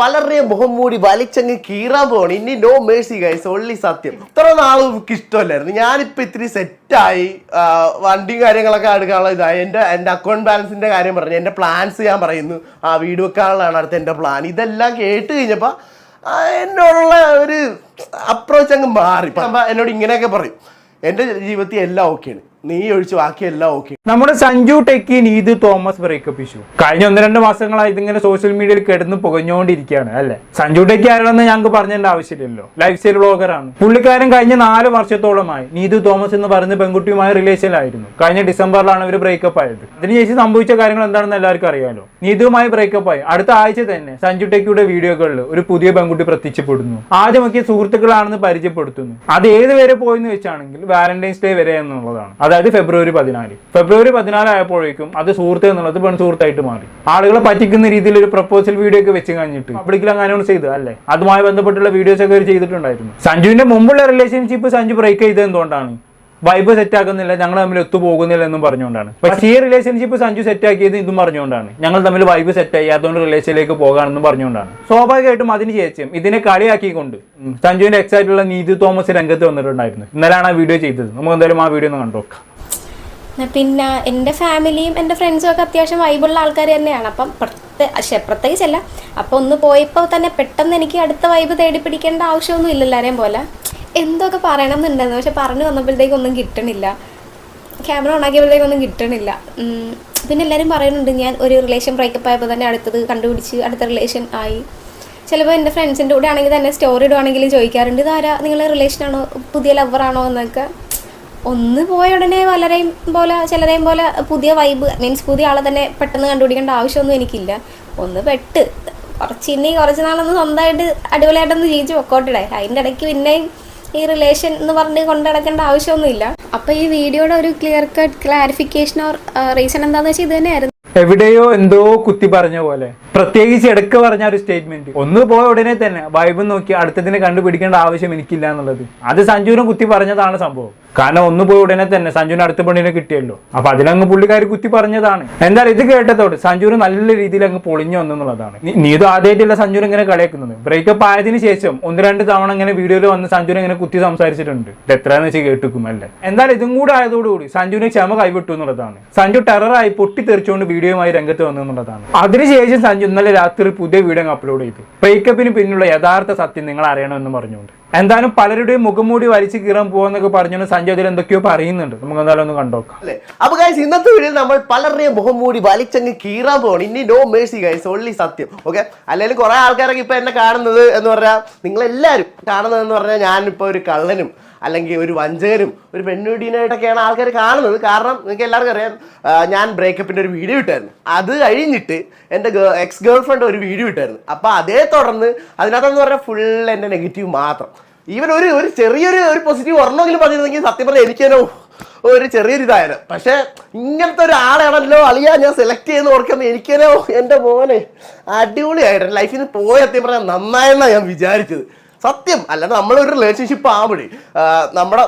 പലരുടെയും മുഖം മൂടി വലിച്ചങ്ങ് കീറാൻ പോകണം ഇനി നോ മേഴ്സി ഗൈസ് ഒള്ളി സത്യം. ഇത്ര നാളും നമുക്ക് ഇഷ്ടമല്ലായിരുന്നു. ഞാനിപ്പോൾ ഇത്തിരി സെറ്റായി വണ്ടിയും കാര്യങ്ങളൊക്കെ എടുക്കാനുള്ള ഇതായി. എന്റെ എന്റെ അക്കൗണ്ട് ബാലൻസിന്റെ കാര്യം പറഞ്ഞു. എന്റെ പ്ലാൻസ് ഞാൻ പറയുന്നു. ആ വീട് വെക്കാനുള്ളതാണ് അടുത്ത എന്റെ പ്ലാൻ ഇതെല്ലാം കേട്ട് കഴിഞ്ഞപ്പോൾ എന്നോടുള്ള ഒരു അപ്രോച്ച് അങ്ങ് മാറി. എന്നോട് ഇങ്ങനെയൊക്കെ പറയും. എന്റെ ജീവിതത്തിൽ എല്ലാം ഓക്കെയാണ് നീ ഒഴിച്ചു ബാക്കിയെല്ലാം ഓക്കെ നമ്മുടെ Sanju techie Neeth Thomas breakup issue. കഴിഞ്ഞ ഒന്ന് രണ്ട് മാസങ്ങളായി ഇതിങ്ങനെ സോഷ്യൽ മീഡിയയിൽ കിടന്ന് പുകഞ്ഞുകൊണ്ടിരിക്കുകയാണ് അല്ലെ? സഞ്ജു ടെക്കി ആരാണെന്ന് ഞങ്ങൾക്ക് പറഞ്ഞേണ്ട ആവശ്യമില്ലല്ലോ. ലൈഫ് സ്റ്റൈൽ ബ്ലോഗറാണ് പുള്ളിക്കാരൻ കഴിഞ്ഞ നാല് വർഷത്തോളമായി നീതു തോമസ് എന്ന് പറയുന്ന പെൺകുട്ടിയുമായി റിലേഷനിലായിരുന്നു കഴിഞ്ഞ ഡിസംബറിലാണ് ഇവർ ബ്രേക്കപ്പ് ആയത്. അതിനുശേഷം സംഭവിച്ച കാര്യങ്ങൾ എന്താണെന്ന് എല്ലാവർക്കും അറിയാലോ. നീതുവുമായി ബ്രേക്കപ്പ് ആയി. അടുത്ത ആഴ്ച തന്നെ സഞ്ജു ടെക്കിയുടെ വീഡിയോകളിൽ ഒരു പുതിയ പെൺകുട്ടി പ്രത്യക്ഷപ്പെടുന്നു. ആദ്യമൊക്കെ സുഹൃത്തുക്കളാണെന്ന് പരിചയപ്പെടുത്തുന്നു. അത് ഏത് വരെ പോയെന്ന് വെച്ചാണെങ്കിൽ വാലന്റൈൻസ് ഡേ വരെ എന്നുള്ളതാണ്. അതായത് ഫെബ്രുവരി പതിനാല്. ഫെബ്രുവരി പതിനാല് ആയപ്പോഴേക്കും അത് സുഹൃത്ത് എന്നുള്ളത് പെൺ സുഹൃത്തായിട്ട് മാറി. ആളുകളെ പറ്റിക്കുന്ന രീതിയിൽ ഒരു പ്രപ്പോസൽ വീഡിയോ ഒക്കെ വെച്ച് കഴിഞ്ഞിട്ട് പബ്ലിക്കിൽ ഒന്ന് ചെയ്തു അല്ലേ? അതുമായി ബന്ധപ്പെട്ടുള്ള വീഡിയോസ് ഒക്കെ ചെയ്തിട്ടുണ്ടായിരുന്നു. സഞ്ജുവിന്റെ മുമ്പുള്ള റിലേഷൻഷിപ്പ് സഞ്ജു ബ്രേക്ക് ചെയ്തത് എന്തുകൊണ്ടാണ്? വൈബ് സെറ്റ് ആക്കുന്നില്ല ഞങ്ങൾ തമ്മിൽ ഒത്തുപോകുന്നില്ല എന്നും പറഞ്ഞുകൊണ്ടാണ്. പക്ഷേ ഈ റിലേഷൻഷിപ്പ് സഞ്ജു സെറ്റ് ആക്കിയത് ഇതും പറഞ്ഞുകൊണ്ടാണ്. ഞങ്ങൾ തമ്മിൽ വൈബ് സെറ്റ് ആയി അതുകൊണ്ട് റിലേഷനിലേക്ക് പോകാണെന്നും പറഞ്ഞുകൊണ്ടാണ്. സ്വാഭാവികമായിട്ടും അതിന് ശേഷം ഇതിനെ കളിയാക്കിക്കൊണ്ട് സഞ്ജുവിന്റെ എക്സൈറ്റുള്ള നീതി തോമസ് രംഗത്ത് വന്നിട്ടുണ്ടായിരുന്നു. ഇന്നലെയാണ് ആ വീഡിയോ ചെയ്തത്. നമുക്ക് എന്തായാലും ആ വീഡിയോ ഒന്ന് കണ്ടോക്കാം പിന്നെ എന്റെ ഫാമിലിയും എന്റെ ഫ്രണ്ട്സും ഒക്കെ അത്യാവശ്യം വൈബുള്ള ആൾക്കാർ തന്നെയാണ്. അപ്പം പക്ഷേ പ്രത്യേകിച്ചല്ല. അപ്പോൾ ഒന്ന് പോയപ്പോൾ തന്നെ പെട്ടെന്ന് എനിക്ക് അടുത്ത വൈബ് തേടി പിടിക്കേണ്ട ആവശ്യമൊന്നും ഇല്ല എല്ലാവരെയും പോലെ. എന്തൊക്കെ പറയണം എന്നുണ്ടായിരുന്നു പക്ഷെ പറഞ്ഞു വന്നപ്പോഴത്തേക്കും ഒന്നും കിട്ടണില്ല. ക്യാമറ ഓൺ ആക്കിയപ്പോഴത്തേക്കൊന്നും കിട്ടണില്ല. പിന്നെ എല്ലാവരും പറയുന്നുണ്ട് ഞാൻ ഒരു റിലേഷൻ ബ്രേക്കപ്പ് ആയപ്പോൾ തന്നെ അടുത്തത് കണ്ടുപിടിച്ച് അടുത്ത റിലേഷൻ ആയി. ചിലപ്പോൾ എന്റെ ഫ്രണ്ട്സിന്റെ കൂടെ ആണെങ്കിൽ തന്നെ സ്റ്റോറി ഇടുവാണെങ്കിലും ചോദിക്കാറുണ്ട്. ഇതാരാ? നിങ്ങളെ റിലേഷനാണോ പുതിയ ലവറാണോ എന്നൊക്കെ. ഒന്ന് പോയ ഉടനെ പലരെയും പോലെ ചിലരെയും പോലെ പുതിയ വൈബ് മീൻസ് പുതിയ ആളെ തന്നെ പെട്ടെന്ന് കണ്ടുപിടിക്കേണ്ട ആവശ്യമൊന്നും എനിക്കില്ല. ഒന്ന് പെട്ട്. കുറച്ച് ഇനി കുറച്ച് നാളൊന്ന് സ്വന്തമായിട്ട് അടിപൊളിയായിട്ടൊന്ന് ജീവിച്ച് പൊക്കോട്ടിടെ. അതിന്റെ ഇടയ്ക്ക് പിന്നെയും ഈ റിലേഷൻ എന്ന് പറഞ്ഞ് കൊണ്ടു നടക്കേണ്ട ആവശ്യമൊന്നുമില്ല. അപ്പോൾ ഈ വീഡിയോയുടെ ഒരു clear cut clarification or reason എന്താണെന്ന് വെച്ചാൽ ഇത് തന്നെയായിരുന്നു. എവിടെയോ എന്തോ കുത്തി പറഞ്ഞ പോലെ. പ്രത്യേകിച്ച് ഇടയ്ക്ക് പറഞ്ഞ ഒരു സ്റ്റേറ്റ്മെന്റ് ഒന്ന് പോയ ഉടനെ തന്നെ വൈബ് നോക്കി അടുത്തതിനെ കണ്ടുപിടിക്കേണ്ട ആവശ്യം എനിക്കില്ല എന്നുള്ളത്. അത് സഞ്ജുവിനും കുത്തി പറഞ്ഞതാണ് സംഭവം. കാരണം ഒന്ന് പോയി ഉടനെ തന്നെ സഞ്ജുവിന് അടുത്ത പെണ്ണിനെ കിട്ടിയല്ലോ. അപ്പൊ അതിലങ്ങ് പുള്ളിക്കാർ കുത്തി പറഞ്ഞതാണ്. എന്തായാലും ഇത് കേട്ടതോട് സഞ്ജുവിന് നല്ല രീതിയിൽ അങ്ങ് പൊളിഞ്ഞു വന്നുള്ളതാണ് നീ ഇത് ആദ്യമായിട്ടല്ല സഞ്ജുവിന് ഇങ്ങനെ കളിയാക്കുന്നത്? ബ്രേക്കപ്പ് ആയതിനു ശേഷം ഒന്ന് രണ്ട് തവണ ഇങ്ങനെ വീഡിയോയിൽ വന്ന് സഞ്ജുവിനെ ഇങ്ങനെ കുത്തി സംസാരിച്ചിട്ടുണ്ട്. ഇത് എത്രയാന്ന് വെച്ച് കേട്ടുക്കും അല്ലേ? എന്തായാലും ഇതും കൂടെ ആയതോടുകൂടി സഞ്ജുവിനെ ക്ഷമ കൈവിട്ടു എന്നുള്ളതാണ്. സഞ്ജു ടെററായി പൊട്ടിത്തെറിച്ചുകൊണ്ട് വീഡിയോയുമായി രംഗത്ത് വന്നു എന്നുള്ളതാണ്. അതിനുശേഷം സഞ്ജു ഇന്നലെ രാത്രി പുതിയ വീഡിയോ അപ്ലോഡ് ചെയ്തു. ബ്രേക്കപ്പിന് പിന്നിലുള്ള യഥാർത്ഥ സത്യം നിങ്ങൾ അറിയണമെന്ന് പറഞ്ഞുകൊണ്ട്. എന്തായാലും പലരുടെയും മുഖംമൂടി വലിച്ചു കീറാൻ പോകുന്നൊക്കെ പറഞ്ഞുകൊണ്ട് സഞ്ജയ് അതിൽ എന്തൊക്കെയോ പറയുന്നുണ്ട്. നമുക്ക് എന്തായാലും ഒന്ന് കണ്ടോക്കാം അല്ലെ? അപ്പൊ ഗൈസ് ഇന്നത്തെ വീഡിയോയിൽ നമ്മൾ പലരുടെയും മുഖം മൂടി വലിച്ചങ്ങ് കീറാൻ പോകണം ഇനി നോ മേഴ്സി ഗൈസ് ഓൺലി സത്യം. ഓക്കെ അല്ലെങ്കിൽ കുറെ ആൾക്കാരൊക്കെ ഇപ്പൊ എന്നെ കാണുന്നത് എന്ന് പറഞ്ഞാൽ നിങ്ങൾ എല്ലാവരും കാണുന്നത് എന്ന് പറഞ്ഞാൽ ഞാനിപ്പോ ഒരു കള്ളനും അല്ലെങ്കിൽ ഒരു വഞ്ചകരും ഒരു പെണ്ണുടീനായിട്ടൊക്കെയാണ് ആൾക്കാർ കാണുന്നത്. കാരണം നിങ്ങൾക്ക് എല്ലാവർക്കും അറിയാം ഞാൻ ബ്രേക്കപ്പിന്റെ ഒരു വീഡിയോ ഇട്ടായിരുന്നു. അത് കഴിഞ്ഞിട്ട് എന്റെ എക്സ് ഗേൾ ഫ്രണ്ട് ഒരു വീഡിയോ ഇട്ടായിരുന്നു. അപ്പോൾ അതേ തുടർന്ന് അതിനകത്തെന്ന് പറഞ്ഞാൽ ഫുൾ എന്റെ നെഗറ്റീവ് മാത്രം. ഈവൻ ഒരു ഒരു ചെറിയൊരു ഒരു പോസിറ്റീവ് ഒരെണ്ണമെങ്കിലും പറഞ്ഞിരുന്നെങ്കിൽ സത്യം പറഞ്ഞാൽ എനിക്ക് തന്നെ ഒരു ചെറിയൊരു ഇതായാലും പക്ഷെ ഇങ്ങനത്തെ ഒരാളാണല്ലോ അളിയാ ഞാൻ സെലക്ട് ചെയ്യുന്ന ഓർക്കുന്നത് എനിക്കല്ലോ എന്റെ മോനെ അടിപൊളിയായിട്ട് ലൈഫിൽ നിന്ന് പോയ സത്യം പറഞ്ഞാൽ നന്നായെന്നാണ് ഞാൻ വിചാരിച്ചത്. സത്യം അല്ലാതെ നമ്മളൊരു റിലേഷൻഷിപ്പ് ആവുമ്പോഴേ നമ്മുടെ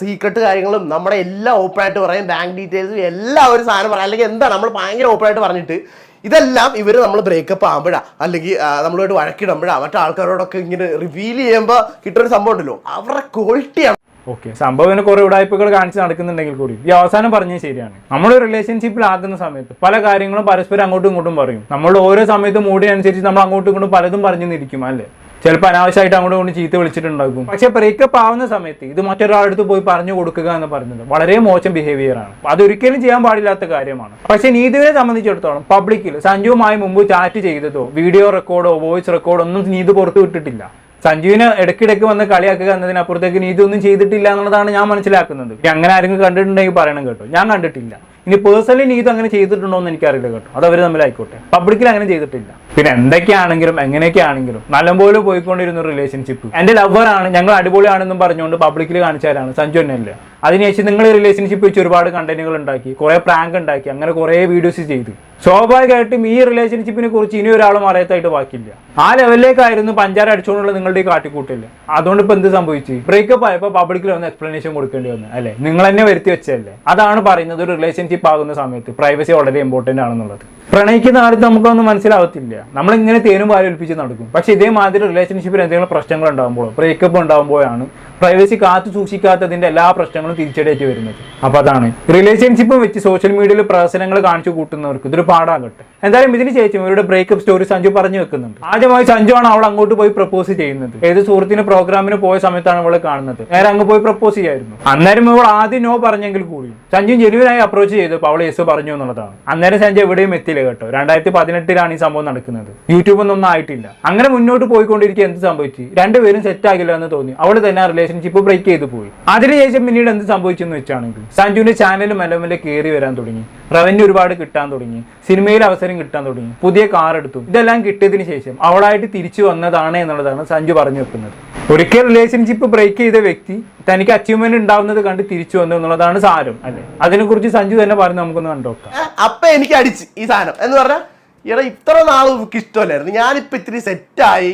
സീക്രട്ട് കാര്യങ്ങളും നമ്മുടെ എല്ലാം ഓപ്പൺ ആയിട്ട് പറയും ബാങ്ക് ഡീറ്റെയിൽസും എല്ലാം ഒരു സാധനം പറയാം. അല്ലെങ്കിൽ എന്താ നമ്മൾ ഭയങ്കര ഓപ്പൺ ആയിട്ട് പറഞ്ഞിട്ട് ഇതെല്ലാം ഇവർ നമ്മൾ ബ്രേക്കപ്പ് ആകുമ്പോഴാണ് അല്ലെങ്കിൽ നമ്മളോട് വഴക്കിടുമ്പോഴാണ് വഴക്കിടുമ്പോഴാ മറ്റു ആൾക്കാരോടൊക്കെ ഇങ്ങനെ റിവീൽ ചെയ്യുമ്പോൾ കിട്ടുന്ന സംഭവം ഉണ്ടല്ലോ. അവരുടെ ക്വാളിറ്റിയാണ് ഓക്കെ സംഭവം ഇങ്ങനെ കുറെ ഉടായ്പകൾ കാണിച്ച് നടക്കുന്നുണ്ടെങ്കിൽ കൂടി. ഈ അവസാനം പറഞ്ഞത് ശരിയാണ്. നമ്മൾ റിലേഷൻഷിപ്പിൽ ആകുന്ന സമയത്ത് പല കാര്യങ്ങളും പരസ്പരം അങ്ങോട്ടും ഇങ്ങോട്ടും പറയും. നമ്മൾ ഓരോ സമയത്തും മൂടിയനുസരിച്ച് നമ്മൾ അങ്ങോട്ടും ഇങ്ങോട്ടും പലതും പറഞ്ഞു നിൽക്കും അല്ലേ? ചിലപ്പോൾ അനാവശ്യമായിട്ട് അങ്ങോട്ട് കൊണ്ട് ചീത്ത വിളിച്ചിട്ടുണ്ടാകും. പക്ഷെ ബ്രേക്കപ്പ് ആവുന്ന സമയത്ത് ഇത് മറ്റൊരാളടുത്ത് പോയി പറഞ്ഞു കൊടുക്കുക എന്ന് പറയുന്നത് വളരെ മോശം ബിഹേവിയർ ആണ്. അതൊരിക്കലും ചെയ്യാൻ പാടില്ലാത്ത കാര്യമാണ്. പക്ഷെ നീതുവിനെ സംബന്ധിച്ചിടത്തോളം പബ്ലിക്കിൽ സഞ്ജുവുമായി മുമ്പ് ചാറ്റ് ചെയ്തതോ വീഡിയോ റെക്കോർഡോ വോയിസ് റെക്കോർഡോ ഒന്നും നീതു പുറത്തു വിട്ടിട്ടില്ല. സഞ്ജുവിനെ ഇടയ്ക്കിടയ്ക്ക് വന്ന് കളിയാക്കുക എന്നതിനപ്പുറത്തേക്ക് നീതി ഒന്നും ചെയ്തിട്ടില്ല എന്നുള്ളതാണ് ഞാൻ മനസ്സിലാക്കുന്നത്. അങ്ങനെ ആരെങ്കിലും കണ്ടിട്ടുണ്ടെങ്കിൽ പറയണം കേട്ടോ. ഞാൻ കണ്ടിട്ടില്ല. ഇനി പേഴ്സണലി നീതു അങ്ങനെ ചെയ്തിട്ടുണ്ടോ എന്ന് എനിക്കറിയില്ല കേട്ടോ. അത് അവർ തമ്മിലായിക്കോട്ടെ പബ്ലിക്കിൽ അങ്ങനെ ചെയ്തിട്ടില്ല. പിന്നെ എന്തൊക്കെയാണെങ്കിലും എങ്ങനെയൊക്കെയാണെങ്കിലും നല്ലപോലെ പോയിക്കൊണ്ടിരുന്ന റിലേഷൻഷിപ്പ് എന്റെ ലവറാണ് ഞങ്ങൾ അടിപൊളിയാണെന്നും പറഞ്ഞുകൊണ്ട് പബ്ലിക്കിൽ കാണിച്ചാലാണ് സഞ്ജു എന്നല്ലേ അതിനുശേഷം നിങ്ങൾ റിലേഷൻഷിപ്പ് വെച്ച് ഒരുപാട് കണ്ടന്റുകൾ ഉണ്ടാക്കി കുറെ പ്രാങ്ക് ഉണ്ടാക്കി അങ്ങനെ കുറെ വീഡിയോസ് ചെയ്തു. സ്വാഭാവികമായിട്ടും ഈ റിലേഷൻഷിപ്പിനെ കുറിച്ച് ഇനി ഒരാളും അറിയാത്തായിട്ട് ബാക്കിയില്ല. ആ ലെവലിലേക്കായിരുന്നു പഞ്ചാര അടിച്ചുകൊണ്ടുള്ള നിങ്ങളുടെ ഈ കാട്ടിക്കൂട്ടില്ല അതുകൊണ്ട് ഇപ്പൊ എന്ത് സംഭവിച്ചു? ബ്രേക്കപ്പ് ആയപ്പോൾ പബ്ലിക്കിൽ വന്ന് എക്സ്പ്ലനേഷൻ കൊടുക്കേണ്ടി വന്നു അല്ലെ? നിങ്ങൾ തന്നെ വരുത്തി വെച്ചല്ലേ അതാണ് പറയുന്നത് ഒരു റിലേഷൻഷിപ്പ് ആകുന്ന സമയത്ത് പ്രൈവസി വളരെ ഇമ്പോർട്ടന്റ് ആണെന്നുള്ളത്. പ്രണയിക്കുന്ന ആരും നമുക്കൊന്നും മനസ്സിലാവത്തില്ല. നമ്മളിങ്ങനെ തേനും പാലൊലിപ്പിച്ച് നടക്കും. പക്ഷെ ഇതേമാതിരി റിലേഷൻഷിപ്പിൽ എന്തെങ്കിലും പ്രശ്നങ്ങൾ ഉണ്ടാകുമ്പോൾ ബ്രേക്കപ്പ് ഉണ്ടാകുമ്പോഴാണ് പ്രൈവസി കാത്തു സൂക്ഷിക്കാത്തതിന്റെ എല്ലാ പ്രശ്നങ്ങളും തിരിച്ചടിയേറ്റ് വരുന്നത്. അപ്പൊ അതാണ്. റിലേഷൻഷിപ്പ് വെച്ച് സോഷ്യൽ മീഡിയയിൽ പ്രവർത്തനങ്ങൾ കാണിച്ചു കൂട്ടുന്നവർക്ക് ഇതൊരു പാടാകട്ടെ. എന്തായാലും ഇതിന് ശേഷം ഇവരുടെ ബ്രേക്കപ്പ് സ്റ്റോറി സഞ്ജു പറഞ്ഞു വെക്കുന്നുണ്ട്. ആദ്യമായി സഞ്ജു ആണ് അവൾ അങ്ങോട്ട് പോയി പ്രപ്പോസ് ചെയ്യുന്നത്. ഏത് സുഹൃത്തിന് പ്രോഗ്രാമിന് പോയ സമയത്താണ് അവളെ കാണുന്നത്. നേരെ അങ്ങ് പോയി പ്രപ്പോസ് ചെയ്യായിരുന്നു. അന്നേരം ഇവൾ ആദ്യം നോ പറഞ്ഞെങ്കിൽ കൂടി സഞ്ജു ജെനുവിനായി അപ്രോച്ച് ചെയ്തപ്പോൾ അവൾ യെസ് പറഞ്ഞു എന്നുള്ളതാണ്. അന്നേരം സഞ്ജു എവിടെയും എത്തിയില്ല കേട്ടോ. രണ്ടായിരത്തി പതിനെട്ടിലാണ് ഈ സംഭവം നടക്കുന്നത്. യൂട്യൂബ് ഒന്നും ആയിട്ടില്ല. അങ്ങനെ മുന്നോട്ട് പോയിക്കൊണ്ടിരിക്കുക എന്ത് സംഭവിച്ചു? രണ്ടുപേരും സെറ്റ് ആകില്ല എന്ന് തോന്നി. അവൾ തന്നെ റിലേഷൻഷിപ്പ് ബ്രേക്ക് ചെയ്തു പോയി. അതിനുശേഷം പിന്നീട് എന്ത് സംഭവിച്ചെന്ന് വെച്ചാണെങ്കിൽ സഞ്ജുവിന്റെ ചാനൽ മെല്ലെ മെല്ലെ കയറി വരാൻ തുടങ്ങി. റവന്യൂ ഒരുപാട് കിട്ടാൻ തുടങ്ങി. സിനിമയിൽ അവസരം കിട്ടാൻ തുടങ്ങി. പുതിയ കാർ എടുത്തു. ഇതെല്ലാം കിട്ടിയതിന് ശേഷം അവളായിട്ട് തിരിച്ചു വന്നതാണ് എന്നുള്ളതാണ് സഞ്ജു പറഞ്ഞു വെക്കുന്നത്. ഒരിക്കൽ റിലേഷൻഷിപ്പ് ബ്രേക്ക് ചെയ്ത വ്യക്തി തനിക്ക് അച്ചീവ്മെന്റ് ഉണ്ടാവുന്നത് കണ്ട് തിരിച്ചു വന്നു എന്നുള്ളതാണ് സാരം അല്ലെ? അതിനെക്കുറിച്ച് സഞ്ജു തന്നെ പറഞ്ഞു നമുക്കൊന്ന് കണ്ടോക്കാം. അപ്പൊ എനിക്ക് അടിച്ച് ഈ സാധനം. എന്ന് പറഞ്ഞാൽ ഇവിടെ ഇത്ര നാൾ എനിക്ക് ഇഷ്ടമല്ലായിരുന്നു. ഞാനിപ്പോൾ ഇത്തിരി സെറ്റായി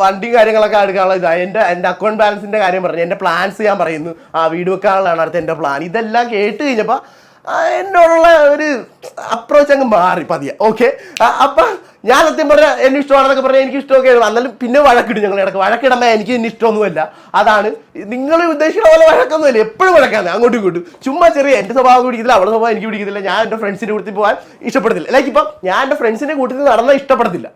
വണ്ടിയും കാര്യങ്ങളൊക്കെ എടുക്കാനുള്ള ഇതായി. എന്റെ എന്റെ അക്കൗണ്ട് ബാലൻസിന്റെ കാര്യം പറഞ്ഞു. എന്റെ പ്ലാൻസ് ഞാൻ പറയുന്നു. ആ വീട് വെക്കാനുള്ളതാണ് അടുത്ത എന്റെ പ്ലാൻ ഇതെല്ലാം കേട്ട് കഴിഞ്ഞപ്പോൾ എന്നോടുള്ള ഒരു അപ്രോച്ച് അങ്ങ് മാറി പതിയെ. ഓക്കെ അപ്പൊ ഞാൻ സത്യം പറഞ്ഞാൽ എന്നെ ഇഷ്ടമാണെന്നൊക്കെ പറഞ്ഞാൽ എനിക്ക് ഇഷ്ടമൊക്കെ എന്നാലും പിന്നെ വഴക്കിടും ഞങ്ങൾ ഇടയ്ക്ക് വഴക്കിടുമ്പോൾ എനിക്ക് ഇനി ഇഷ്ടമൊന്നുമല്ല. അതാണ് നിങ്ങൾ ഉദ്ദേശിക്കുന്ന പോലെ വഴക്കൊന്നുമില്ല. എപ്പോഴും വഴക്കാണ്. അങ്ങോട്ടും ഇങ്ങോട്ടും. ചുമ്മാ ചെറിയ എന്റെ സ്വഭാവം പിടിക്കില്ല അവളുടെ സ്വഭാവം എനിക്ക് പിടിക്കത്തില്ല. ഞാൻ എന്റെ ഫ്രണ്ട്സിന്റെ കൂട്ടത്തിൽ പോകാൻ ഇഷ്ടപ്പെടുന്നില്ല. ലൈക്ക് ഇപ്പം ഞാൻ എന്റെ ഫ്രണ്ട്സിന്റെ കൂട്ടത്തിൽ നടന്നാൽ ഇഷ്ടപ്പെടത്തില്ല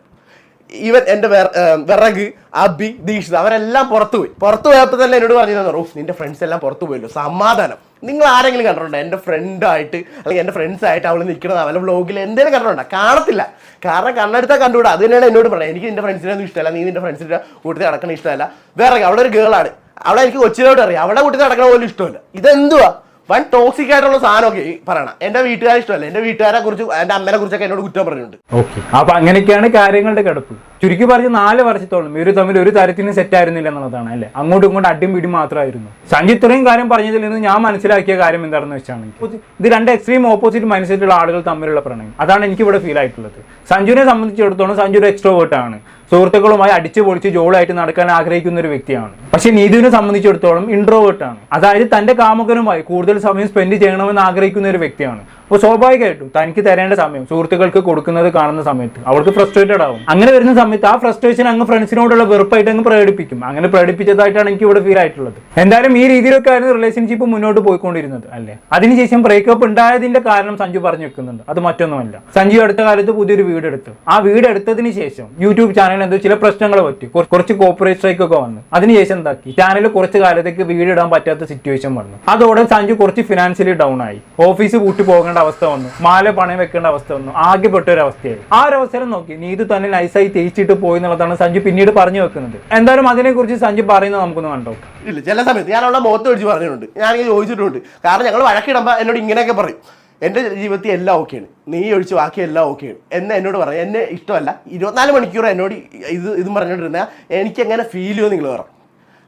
ഇവൻ എന്റെ വെറ- വിറക് അബി ദീക്ഷിത് അവരെല്ലാം പുറത്തു പോയി. പുറത്തു പോയപ്പോൾ തന്നെ എന്നോട് പറഞ്ഞു റൂഫ് നിന്റെ ഫ്രണ്ട്സ് എല്ലാം പുറത്തു പോയല്ലോ. സമാധാനം. നിങ്ങൾ ആരെങ്കിലും കണ്ടിട്ടുണ്ടോ? എന്റെ ഫ്രണ്ടായിട്ട് അല്ലെങ്കിൽ എന്റെ ഫ്രണ്ട്സ് ആയിട്ട് അവൾ നിൽക്കുന്നത് അവളെ വ്ലോഗിൽ എന്തെങ്കിലും കണ്ടിട്ടുണ്ടോ? കാണത്തില്ല. കാരണം കണ്ണെടുത്താൽ കണ്ടുകൂടാ. അത് തന്നെയാണ് എന്നോട് പറയുന്നത് എനിക്ക് നിന്റെ ഫ്രണ്ട്സിനെ ഒന്നും ഇഷ്ടമല്ല. നീ നിന്റെ ഫ്രണ്ട്സിന്റെ കൂട്ടത്തിൽ നടക്കണ ഇഷ്ടമല്ല. വേറെ അവിടെ ഒരു ഗേളാണ് അവളെ എനിക്ക് കൊച്ചിലോട്ട് അറിയാം. അവളെ കൂട്ടത്തിൽ നടക്കണ പോലും ഇഷ്ടമല്ല. ഇതെന്തുവാ? വൺ ടോക്സിക് ആയിട്ടുള്ള സാധനമൊക്കെ പറയണം. എന്റെ വീട്ടുകാരെ ഇഷ്ടമല്ല. എന്റെ വീട്ടുകാരെ കുറിച്ച് എന്റെ അമ്മനെ കുറിച്ചൊക്കെ എന്നോട് കുറ്റം പറഞ്ഞിട്ടുണ്ട്. ഓക്കെ. അപ്പൊ അങ്ങനെയൊക്കെയാണ് കാര്യങ്ങളുടെ കിടപ്പ്. ചുരുക്കി പറഞ്ഞ് നാല് വർഷത്തോളം ഇവർ തമ്മിൽ ഒരു തരത്തിനും സെറ്റ് ആയിരുന്നില്ല എന്നുള്ളതാണ് അല്ലെ? അങ്ങോട്ടും ഇങ്ങോട്ടും അടിയും പിടിയും മാത്രമായിരുന്നു. സഞ്ജി ഇത്രയും കാര്യം പറഞ്ഞതിൽ നിന്ന് ഞാൻ മനസ്സിലാക്കിയ കാര്യം എന്താണെന്ന് വെച്ചാണെങ്കിൽ ഇത് രണ്ട് എക്സ്ട്രീം ഓപ്പോസിറ്റ് മൈൻഡ്സെറ്റുള്ള ആളുകൾ തമ്മിലുള്ള പ്രണയം. അതാണ് എനിക്ക് ഇവിടെ ഫീൽ ആയിട്ടുള്ളത്. സഞ്ജുവിനെ സംബന്ധിച്ചിടത്തോളം സഞ്ജു ഒരു എക്സ്ട്രോവേർട്ട് ആണ്. സുഹൃത്തുക്കളുമായി അടിച്ചു പൊളിച്ച് ജോളായിട്ട് നടക്കാൻ ആഗ്രഹിക്കുന്ന ഒരു വ്യക്തിയാണ്. പക്ഷെ നീതുവിനെ സംബന്ധിച്ചിടത്തോളം ഇൻട്രോവേർട്ടാണ് അതായത് തന്റെ കാമുകനുമായി കൂടുതൽ സമയം സ്പെൻഡ് ചെയ്യണമെന്ന് ആഗ്രഹിക്കുന്ന ഒരു വ്യക്തിയാണ്. അപ്പോൾ സ്വാഭാവികമായിട്ടും തനിക്ക് തരേണ്ട സമയം സുഹൃത്തുക്കൾക്ക് കൊടുക്കുന്നത് കാണുന്ന സമയത്ത് അവൾക്ക് ഫ്രസ്ട്രേറ്റഡ് ആവും. അങ്ങനെ വരുന്ന സമയത്ത് ആ ഫ്രസ്ട്രേഷൻ അങ്ങ് ഫ്രണ്ട്സിനോടുള്ള വെറുപ്പായിട്ട് അങ്ങ് പ്രകടിപ്പിക്കും. അങ്ങനെ പ്രകടിപ്പിച്ചതായിട്ടാണ് എനിക്ക് ഇവിടെ ഫീൽ ആയിട്ടുള്ളത്. എന്തായാലും ഈ രീതിയിലൊക്കെ ആയിരുന്നു റിലേഷൻഷിപ്പ് മുന്നോട്ട് പോയിക്കൊണ്ടിരുന്നത് അല്ലേ? അതിനുശേഷം ബ്രേക്കപ്പ് ഉണ്ടായതിന്റെ കാരണം സഞ്ജു പറഞ്ഞു വെക്കുന്നുണ്ട്. അത് മറ്റൊന്നുമല്ല. സഞ്ജു അടുത്ത കാലത്ത് പുതിയൊരു വീട് എടുത്തു ആ വീട് എടുത്തതിന് ശേഷം യൂട്യൂബ് ചാനൽ എന്തോ ചില പ്രശ്നങ്ങൾ പറ്റി കുറച്ച് കോപ്പറേറ്റ് സ്ട്രൈക്ക് ഒക്കെ വന്നു. അതിനുശേഷം എന്താക്കി? ചാനൽ കുറച്ച് കാലത്തേക്ക് വീട് ഇടാൻ പറ്റാത്ത സിറ്റുവേഷൻ വന്നു. അതോടെ സഞ്ജു കുറച്ച് ഫിനാൻഷ്യലി ഡൗൺ ആയി. ഓഫീസ് പൂട്ടി പോകേണ്ട അവസ്ഥ വന്നു. മാല പണയം വെക്കേണ്ട അവസ്ഥ വന്നു. ആകെ പെട്ട ഒരു അവസ്ഥയായി ആ ഒരു അവസരം നോക്കി നീതു തന്നെ നൈസായി തേച്ചിട്ട് പോയി എന്നുള്ളതാണ് സഞ്ജു പിന്നീട് പറഞ്ഞു വെക്കുന്നത്. എന്തായാലും അതിനെക്കുറിച്ച് സഞ്ജു പറയുന്നത് നമുക്കൊന്ന് കണ്ടോ ഇല്ല ചില സമയത്ത് ഞാൻ അവളുടെ മുഖത്ത് പിടിച്ച് പറഞ്ഞിട്ടുണ്ട്. ഞാനിങ്ങനെ ചോദിച്ചിട്ടുണ്ട്. കാരണം ഞങ്ങൾ വഴക്കിടുമ്പോൾ എന്നോട് ഇങ്ങനെയൊക്കെ പറയും. എന്റെ ജീവിതത്തിൽ എല്ലാം ഓക്കെയാണ്. നീ ഒഴിച്ച് ബാക്കി എല്ലാം ഓക്കെയാണ്. എന്ന് എന്നോട് പറയാം എന്നെ ഇഷ്ടമല്ല. ഇരുപത്തിനാല് മണിക്കൂർ എന്നോട് ഇത് ഇത് പറഞ്ഞിട്ടിരുന്ന എനിക്ക് എങ്ങനെ ഫീൽ ചെയ്യുമോ നിങ്ങൾ പറ.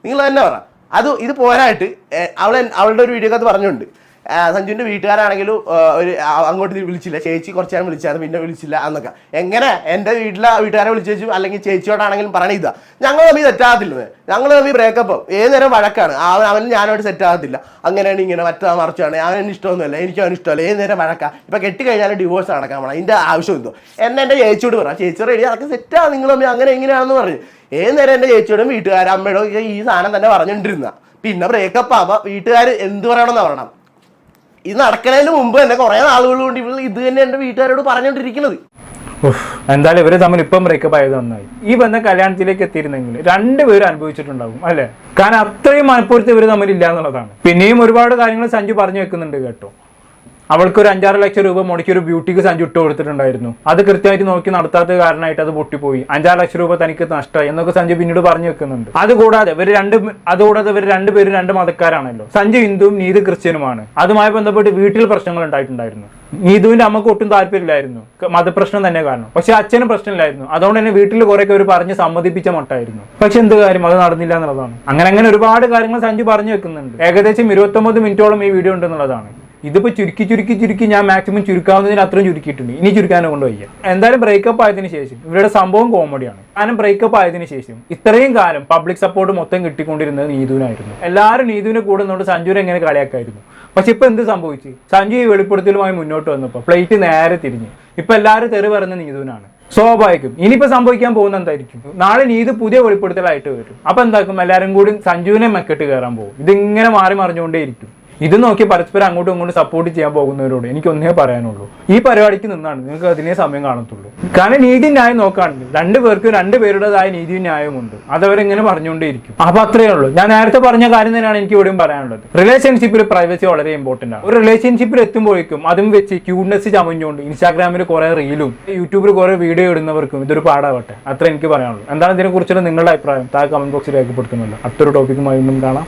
നിങ്ങൾ തന്നെ പറ. അത് ഇത് പോരായിട്ട് അവൾ അവളുടെ ഒരു വീഡിയോ അത് പറഞ്ഞിട്ടുണ്ട്. ആ, സഞ്ജുവിന്റെ വീട്ടുകാരാണെങ്കിലും ഒരു അങ്ങോട്ട് വിളിച്ചില്ല. ചേച്ചി കുറച്ച് നേരം വിളിച്ചായിരുന്നു പിന്നെ വിളിച്ചില്ല എന്നൊക്കെ. എങ്ങനെ? എന്റെ വീട്ടിലെ വീട്ടുകാരെ വിളിച്ചു അല്ലെങ്കിൽ ചേച്ചിയോടാണെങ്കിലും പറയണ ഇതാ. ഞങ്ങൾ തമ്മിൽ സെറ്റാകത്തില്ല ഞങ്ങൾ തമ്മിൽ ബ്രേക്കപ്പ് ഏത് നേരം വഴക്കാണ്? അവൻ അവൻ ഞാനായിട്ട് സെറ്റാകത്തില്ല. അങ്ങനെയാണ് ഇങ്ങനെ മറ്റാ മറിച്ചാണ്. അവൻ എന്നെ ഇഷ്ടമൊന്നുമല്ല എനിക്ക് അവൻ ഇഷ്ടമല്ല. ഏത് നേരം വഴക്കാ? ഇപ്പം കെട്ടി കഴിഞ്ഞാൽ ഡിവോഴ്സ് നടക്കാൻ പോണം. അതിന്റെ ആവശ്യം എന്തോ? എന്നെ എന്റെ ചേച്ചിയോട് പറ. ചേച്ചി റെഡി അതൊക്കെ സെറ്റാണ് നിങ്ങൾ തമ്മിൽ അങ്ങനെ എങ്ങനെയാണെന്ന് പറഞ്ഞു. ഏത് നേരം എന്റെ ചേച്ചിയോടും വീട്ടുകാരും അമ്മയോടും ഈ സാധനം തന്നെ പറഞ്ഞുകൊണ്ടിരുന്ന പിന്നെ ബ്രേക്കപ്പ് ആവുമ്പോൾ വീട്ടുകാർ എന്ത് പറയണമെന്ന് പറയണം? ഇത് നടക്കണതിന് മുമ്പ് തന്നെ കുറെ നാളുകൾ കൊണ്ട് ഇവൾ ഇത് തന്നെ എന്റെ വീട്ടുകാരോട് പറഞ്ഞുകൊണ്ടിരിക്കുന്നത്. എന്തായാലും ഇവർ തമ്മിൽ ഇപ്പം ബ്രേക്കപ്പ് ആയത് നന്നായി. ഈ ബന്ധം കല്യാണത്തിലേക്ക് എത്തിയിരുന്നെങ്കിൽ രണ്ടുപേരും അനുഭവിച്ചിട്ടുണ്ടാകും അല്ലെ? കാരണം അത്രയും മനപ്പൂർത്തി ഇവർ തമ്മിൽ ഇല്ല എന്നുള്ളതാണ്. പിന്നെയും ഒരുപാട് കാര്യങ്ങൾ സഞ്ജു പറഞ്ഞു വെക്കുന്നുണ്ട് കേട്ടോ. അവൾക്ക് ഒരു അഞ്ചാറ് ലക്ഷം രൂപ മുടക്കി ഒരു ബ്യൂട്ടിക്ക് സഞ്ചു ഇട്ട് കൊടുത്തിട്ടുണ്ടായിരുന്നു. അത് കൃത്യമായിട്ട് നോക്കി നടത്താത്ത കാരണമായിട്ട് അത് പൊട്ടിപ്പോയി. അഞ്ചാറ് ലക്ഷം രൂപ തനിക്ക് നഷ്ടമായി എന്നൊക്കെ സഞ്ജു പിന്നീട് പറഞ്ഞു വെക്കുന്നുണ്ട്. അതുകൂടാതെ ഇവർ രണ്ട് അതുകൂടാതെ ഇവർ രണ്ടുപേരും രണ്ട് മതക്കാരാണല്ലോ. സഞ്ജു ഹിന്ദുവും നീതു ക്രിസ്ത്യനുമാണ്. അതുമായി ബന്ധപ്പെട്ട് വീട്ടിൽ പ്രശ്നങ്ങൾ ഉണ്ടായിട്ടുണ്ടായിരുന്നു. നീതുവിന്റെ അമ്മയ്ക്ക് ഒട്ടും താല്പര്യമില്ലായിരുന്നു. മതപ്രശ്നം തന്നെ കാരണം. പക്ഷെ അച്ഛനും പ്രശ്നമില്ലായിരുന്നു. അതുകൊണ്ട് തന്നെ വീട്ടിൽ കുറെയൊക്കെ അവർ പറഞ്ഞ് സമ്മതിപ്പിച്ച മട്ടായിരുന്നു. പക്ഷെ എന്ത് കാര്യം? അത് നടന്നില്ല എന്നുള്ളതാണ്. അങ്ങനെ അങ്ങനെ ഒരുപാട് കാര്യങ്ങൾ സഞ്ജു പറഞ്ഞു വെക്കുന്നുണ്ട്. ഏകദേശം ഇരുപത്തൊമ്പത് മിനിറ്റോളം ഈ വീഡിയോ ഉണ്ടെന്നുള്ളതാണ്. ഇതിപ്പോ ചുരുക്കി ചുരുക്കി ചുരുക്കി ഞാൻ മാക്സിമം ചുരുക്കാവുന്നതിന് അത്രയും ചുരുക്കിയിട്ടുണ്ട്. ഇനി ചുരുക്കാനെ കൊണ്ട് വയ്യ. എന്തായാലും ബ്രേക്കപ്പ് ആയതിനു ശേഷം ഇവരുടെ സംഭവം കോമഡിയാണ് കാരണം ബ്രേക്കപ്പ് ആയതിനു ശേഷം ഇത്രയും കാലം പബ്ലിക് സപ്പോർട്ട് മൊത്തം കിട്ടിക്കൊണ്ടിരുന്നത് നീതുവിനായിരുന്നു. എല്ലാവരും നീതുവിനെ കൂടെ നിന്നുകൊണ്ട് സഞ്ജുവിനെ എങ്ങനെ കളിയാക്കായിരുന്നു? പക്ഷെ ഇപ്പൊ എന്ത് സംഭവിച്ചു? സഞ്ജു ഈ വെളിപ്പെടുത്തലുമായി മുന്നോട്ട് വന്നപ്പോൾ പ്ലേറ്റ് നേരെ തിരിഞ്ഞു. ഇപ്പൊ എല്ലാവരും തെറി പറയുന്ന നീതുവിനാണ്. സ്വാഭാവികം. ഇനിയിപ്പോ സംഭവിക്കാൻ പോകുന്ന എന്തായിരിക്കും? നാളെ നീതു പുതിയ വെളിപ്പെടുത്തലായിട്ട് വരും. അപ്പൊ എന്താക്കും? എല്ലാവരും കൂടി സഞ്ജുവിനെ മെക്കെട്ട് കയറാൻ പോകും. ഇതിങ്ങനെ മാറി മറിഞ്ഞുകൊണ്ടേയിരിക്കും. ഇത് നോക്കി പരസ്പരം അങ്ങോട്ടും ഇങ്ങോട്ടും സപ്പോർട്ട് ചെയ്യാൻ പോകുന്നവരോട് എനിക്ക് ഒന്നേ പറയാനുള്ളൂ. ഈ പരിപാടിക്ക് നിന്നാണ്. നിങ്ങൾക്ക് അതിനെ സമയം കാണത്തുള്ളൂ. കാരണം നീതി ന്യായം നോക്കുകയാണെങ്കിൽ രണ്ട് പേർക്കും രണ്ട് പേരുടേതായ നീതിയും ന്യായമുണ്ട് അതവരെങ്ങനെ പറഞ്ഞുകൊണ്ടേയിരിക്കും. അപ്പൊ അത്രയേ ഉള്ളൂ. ഞാൻ നേരത്തെ പറഞ്ഞ കാര്യം തന്നെയാണ് എനിക്ക് ഇവിടെയും പറയാനുള്ളത്. റിലേഷൻഷിപ്പിൽ പ്രൈവസി വളരെ ഇമ്പോർട്ടന്റ് ആണ്. ഒരു റിലേഷൻഷിപ്പിൽ എത്തുമ്പോഴേക്കും അതും വെച്ച് ക്യൂട്ട്നെസ് ചമഞ്ഞുകൊണ്ട് ഇൻസ്റ്റാഗ്രാമിൽ കുറെ റീലും യൂട്യൂബിൽ കുറെ വീഡിയോ ഇടുന്നവർക്കും ഇതൊരു പാടാവട്ടെ. അത്ര എനിക്ക് പറയാനുള്ളൂ. എന്താണ് ഇതിനെക്കുറിച്ചുള്ള നിങ്ങളുടെ അഭിപ്രായം? താഴെ കമന്റ് ബോക്സിൽ രേഖപ്പെടുത്തുന്നുണ്ട്. അടുത്തൊരു ടോപ്പിക്കുമായി ഒന്നും കാണാം.